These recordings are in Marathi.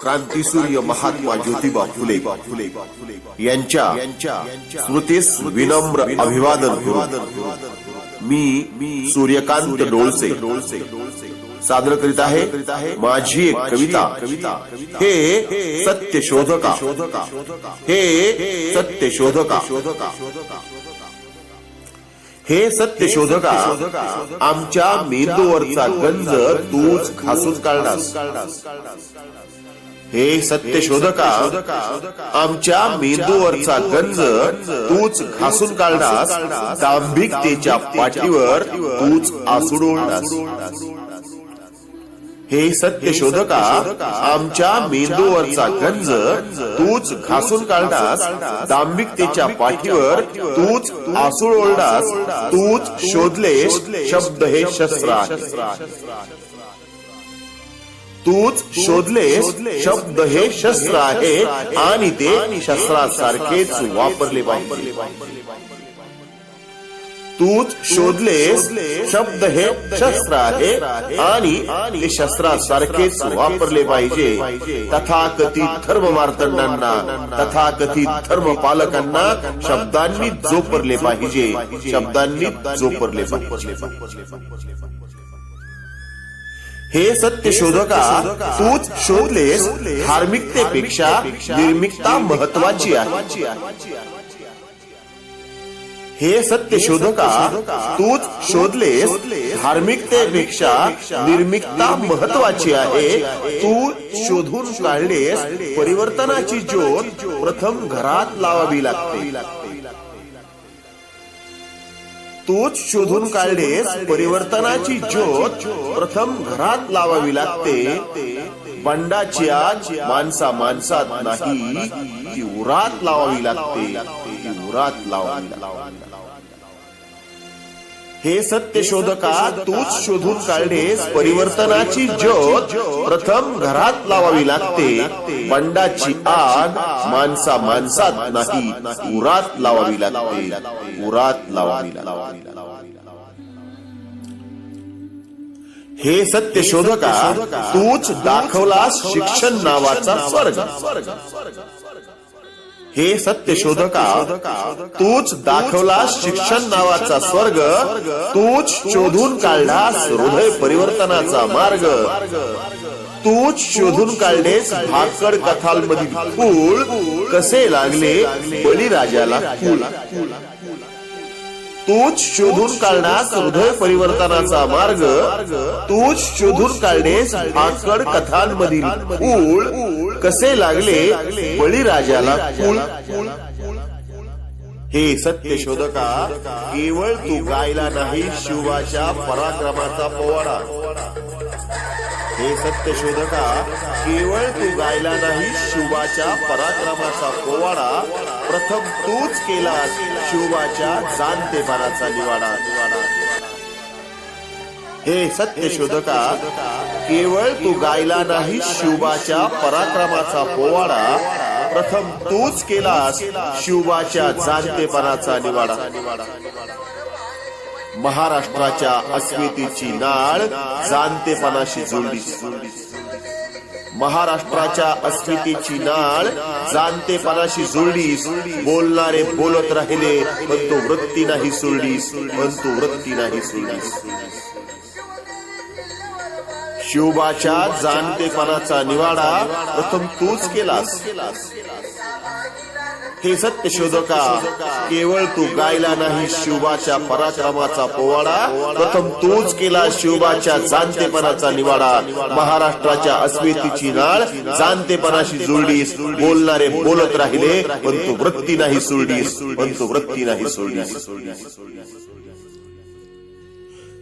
क्रांतीसूर्य महात्मा ज्योतिबा फुले फुले यांच्या स्मृतीस विनम्र अभिवादन करू मी मी सूर्यकांत डोळसे डोळसे सादर करीत आहे. माझी एक कविता. कविता हे सत्य शोधका. शोधका हे सत्य शोधका. शोधका हे सत्य शोधका. आमच्या मेंदूवरचा गंज तूच खासून काढणार हे सत्य शोधका आमच्या मेंदूवरचा गंज तूच घासून काढणार दांभिकतेच्या पाठीवर तूच आसुडोळलास हे सत्य शोधका आमच्या मेंदूवरचा गंज तूच घासून काढणार दांभिकतेच्या पाठीवर तूच आसूड ओढलास तूच शोधलेस शब्द हे शस्त्र आहे. तूच शोधलेस शब्द हे शस्त्र आहे आणि ते शस्त्रासारखेच वापरले पाहिजे. तूच शोधलेस शब्द हे शस्त्र आहे आणि शस्त्रासारखेच वापरले पाहिजे. तथाकथित धर्म मार्तंडांना तथाकथित धर्म पालकांना शब्दांनी जोपरले पाहिजे. शब्दांनी जोपरले पाहिजे. हे सत्य शोधका तूच शोधलेस धार्मिकतेपेक्षा निर्मिकता महत्वाची आहे. हे सत्य शोधका तूच शोधलेस धार्मिकतेपेक्षा निर्मिकता महत्वाची आहे. तू शोधून काढलेस परिवर्तनाची ज्योत प्रथम घरात लावावी लागते. तूच शोधून काढलेस परिवर्तनाची ज्योत प्रथम घरात लावावी लागते. बंडाची आग माणसा माणसात नाही ती उरात लावावी लागते. ती उरात लावावी लागते. हे सत्य शोधका तूच शोधून काढलेस परिवर्तनाची ज्योत प्रथम घरात लावावी लागते. बंडाची आग माणसा माणसात नाही उरात लावावी लागते. उरात लावावी लागते. हे सत्य शोधका तूच दाखवलास शिक्षण नावाचा स्वर्ग. हे सत्य शोधका तूच दाखवलास शिक्षण नावाचा स्वर्ग तूच शोधून काढलास हृदय परिवर्तनाचा मार्ग. तूच शोधून काढलेस भाकड कथांमधील फूल कसे लागले बळीराजाला? फूल तूच शोधून काढण्यास हृदय परिवर्तनाचा मार्ग. तूच शोधून काढणे आकड कथांमधील कूळ कसे लागले बळीराजाला कूळ हे सत्य शोधका केवळ तू गायला नाही शिवाच्या पराक्रमाचा पोवाडा. हे सत्य शोधका केवळ तू गायला नाही शिवाच्या पराक्रमाचा पोवाडा. प्रथम तूच केलास शिवाच्या जाणतेपणाचा निवाडा. हे सत्य शोधका केवळ तू गायला नाही शिवबाच्या पराक्रमाचा पोवाडा. प्रथम तूच केलास शिवबाच्या जाणतेपणाचा निवाडा. महाराष्ट्राच्या अस्मितेची नाळ जाणतेपणाशी जोडली महाराष्ट्राच्या अस्मितेची नाळ जाणतेपणाशी जोडलीस बोलणारे बोलत राहिले पण तो वृत्ती नाही सोडलीस पण तो वृत्ती नाही सोडलीस शिवबाच्या जाणतेपणाचा निवाडा प्रथम तूच केलास. हे सत्य शोधका केवळ तू गायला नाही शिवबाच्या पराक्रमाचा पोवाडा. प्रथम तूच केला शिवबाच्या जाणतेपणाचा निवाडा. महाराष्ट्राच्या अस्मितीची नाळ जाणतेपणाशी जोडलीस बोलणारे बोलत राहिले पण तू वृत्ती नाही सोडलीस पण तू वृत्ती नाही सोडलीस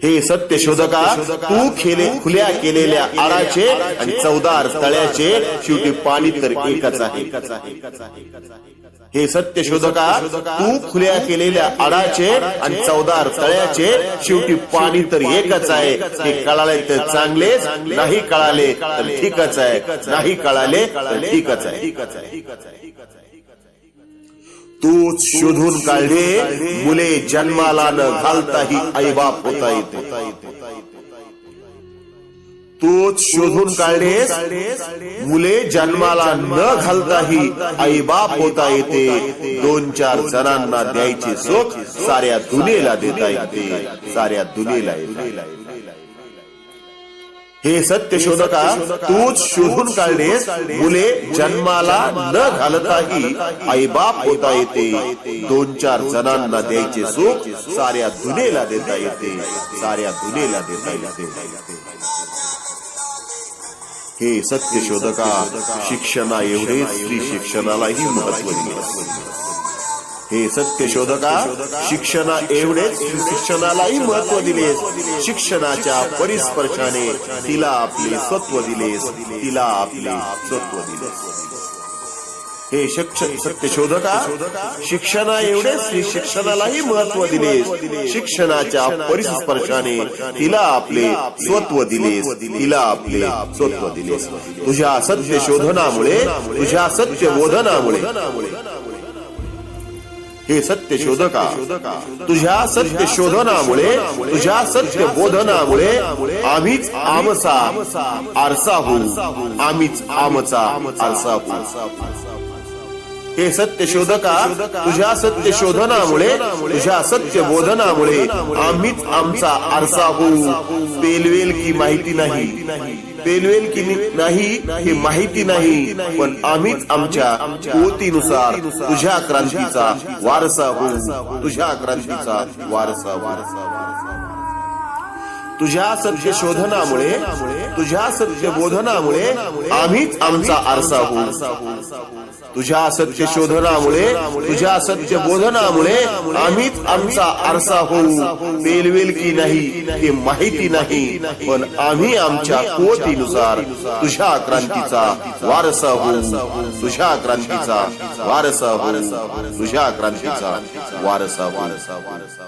हे सत्य शोधका तू खेले खुल्या केलेल्या आडाचे आणि चौदार तळ्याचे शेवटी पाणी तर एकच आहे. हे सत्य शोधका तू खुल्या केलेल्या आडाचे आणि चौदार तळ्याचे शेवटी पाणी तर एकच आहे. हे कळाले तर चांगलेच नाही कळाले तर ठीकच आहे. नाही कळाले तर ठीकच आहे. तूच शोधून काढले मुले जन्माला न घालताही आईबाप होता येते तूच शोधून काढलेस. मुले जन्माला न घालताही आई बाप होता येते. दोन चार जणांना द्यायचे सुख साऱ्या दुनियेला देता येते. साऱ्या दुनियेला हे सत्य शोधका तूच शोधून काढलेस. मुले जन्माला न घालताही आई बाप होता येते. दोन चार जणांना द्यायचे सुख साऱ्या दुनियेला देता येते. साऱ्या दुनियेला देता येते. हे सत्य शोधका शिक्षणा एवढे स्त्री शिक्षणालाही महत्त्व दिले हे सत्य शोधका शिक्षणा एवढेच शिक्षणालाही महत्त्व दिलेस शिक्षणाच्या परिस्पर्शाने तिला आपले स्वत्व दिलेस तिला आपले स्वत्व दिले. हे सत्यशोधका शिक्षणा एवढेच शिक्षणालाही महत्त्व दिले. शिक्षणाच्या परिस्पर्शाने तिला आपले स्वत्व दिले. तिला आपले स्वत्व दिले. तुझ्या सत्य शोधनामुळे तुझ्या सत्य बोधनामुळे हे सत्य शोधका तुझ्या सत्य शोधनामुळे तुझ्या सत्य बोधनामुळे आम्हीच आमचा आरसा होऊ. आम्हीच आमचा आरसा होऊ. हे सत्य शोधका तुझ्या सत्य शोधनामुळे तुझ्या सत्य बोधनामुळे आम्हीच आमचा आरसा होऊ. पेलवेल की माहिती नाही. पेलवेल की नाही हे माहिती नाही पण आम्हीच आमच्या पोतीनुसार तुझ्या क्रांतीचा वारसा होऊ. तुझ्या क्रांतीचा वारसा वारसा. तुझ्या सत्य शोधनामुळे तुझ्या सत्य बोधनामुळे आम्हीच आमचा आरसा होऊ. तुझ्या सत्य शोधनामुळे तुझ्या सत्य बोधनामुळे आम्हीच आमचा आरसा होऊ. पेलवेल की नाही हे माहिती नाही पण आम्ही आमच्या कुवतीनुसार तुझ्या क्रांतीचा वारसा होऊ. तुझ्या क्रांतीचा वारसा होऊ. तुझ्या क्रांतीचा वारसा वारसा वारसा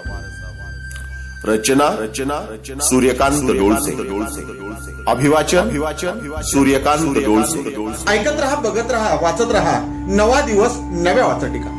रचना रचना सूर्यकांत डोळसे. अभिवाचन अभिवाचन सूर्यकांत डोळसे. ऐकत रहा बघत रहा वाचत रहा. नवा दिवस नव्या वाचटिका.